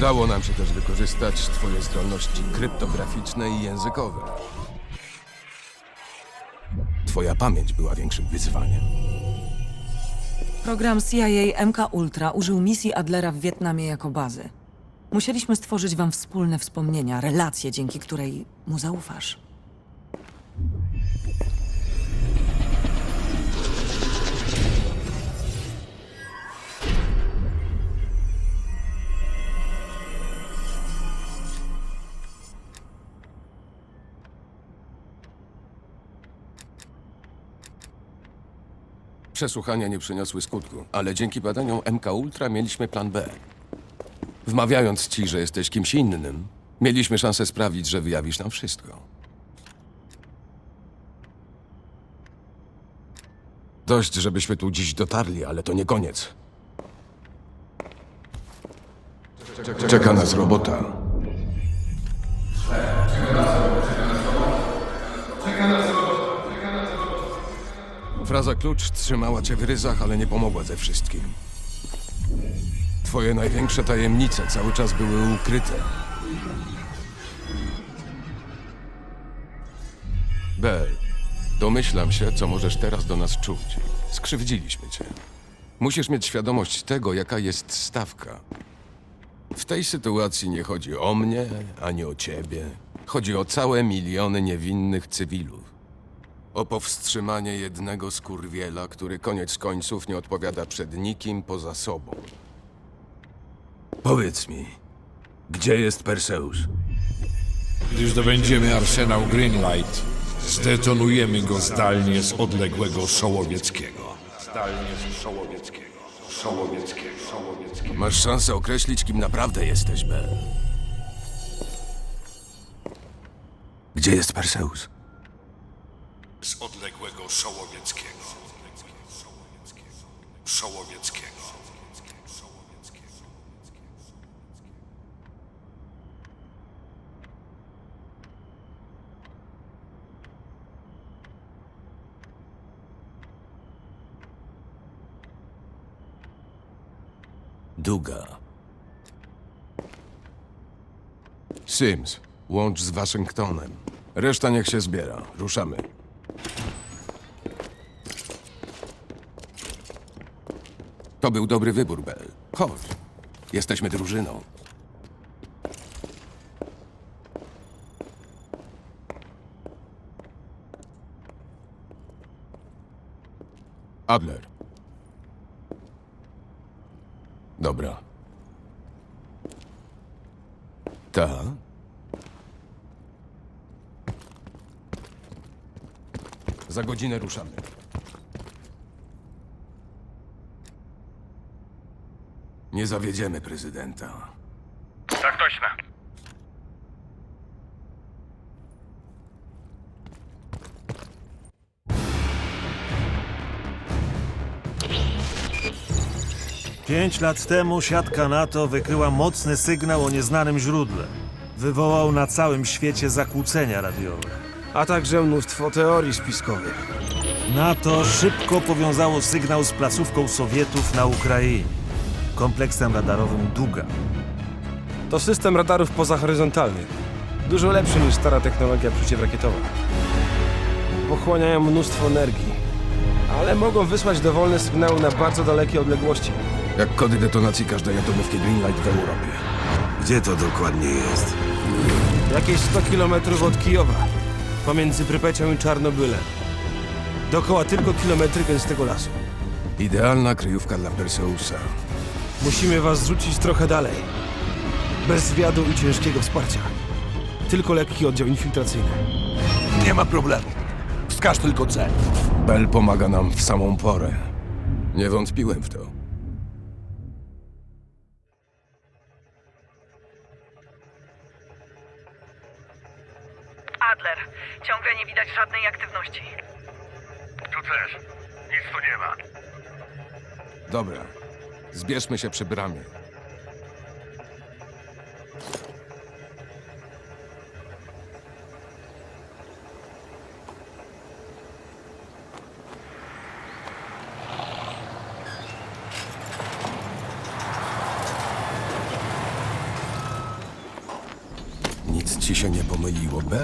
Udało nam się też wykorzystać twoje zdolności kryptograficzne i językowe. Twoja pamięć była większym wyzwaniem. Program CIA MK Ultra użył misji Adlera w Wietnamie jako bazy. Musieliśmy stworzyć wam wspólne wspomnienia, relacje, dzięki której mu zaufasz. Przesłuchania nie przyniosły skutku, ale dzięki badaniom MK Ultra mieliśmy plan B. Wmawiając ci, że jesteś kimś innym, mieliśmy szansę sprawić, że wyjawisz nam wszystko. Dość, żebyśmy tu dziś dotarli, ale to nie koniec. Czeka nas robota. Fraza klucz trzymała cię w ryzach, ale nie pomogła ze wszystkim. Twoje największe tajemnice cały czas były ukryte. Bel, domyślam się, co możesz teraz do nas czuć. Skrzywdziliśmy cię. Musisz mieć świadomość tego, jaka jest stawka. W tej sytuacji nie chodzi o mnie, ani o ciebie. Chodzi o całe miliony niewinnych cywilów. O powstrzymanie jednego skurwiela, który koniec końców nie odpowiada przed nikim poza sobą. Powiedz mi, gdzie jest Perseus? Gdy zdobędziemy arsenał Greenlight, zdetonujemy go zdalnie z odległego Szołowieckiego. Zdalnie z Szołowieckiego. Szołowieckiego. Szołowieckiego. Masz szansę określić, kim naprawdę jesteś, Bel. Gdzie jest Perseus? Z odległego Szołowieckiego. Szołowieckiego. Duga. Sims, łącz z Waszyngtonem. Reszta niech się zbiera. Ruszamy. To był dobry wybór, Bel. Chodź. Jesteśmy drużyną. Adler. Dobra. Ta? Za godzinę ruszamy. Nie zawiedziemy prezydenta. Tak точно. Pięć lat temu siatka NATO wykryła mocny sygnał o nieznanym źródle. Wywołał na całym świecie zakłócenia radiowe. a także mnóstwo teorii spiskowych. NATO szybko powiązało sygnał z placówką Sowietów na Ukrainie. Kompleksem radarowym Duga. To system radarów pozahoryzontalnych. Dużo lepszy niż stara technologia przeciwrakietowa. Pochłaniają mnóstwo energii, ale mogą wysłać dowolne sygnały na bardzo dalekie odległości. Jak kody detonacji każdej atomówki Greenlight w Europie. Gdzie to dokładnie jest? Jakieś 100 km od Kijowa, pomiędzy Prypecią i Czarnobylem. Dokoła tylko kilometry gęstego lasu. Idealna kryjówka dla Perseusa. Musimy was zrzucić trochę dalej. Bez zwiadu i ciężkiego wsparcia. Tylko lekki oddział infiltracyjny. Nie ma problemu. Wskaż tylko cel. Bell pomaga nam w samą porę. Nie wątpiłem w to. Adler, ciągle nie widać żadnej aktywności. Tu też. Nic tu nie ma. Dobra. Zbierzmy się przy bramie. Nic ci się nie pomyliło, Bel?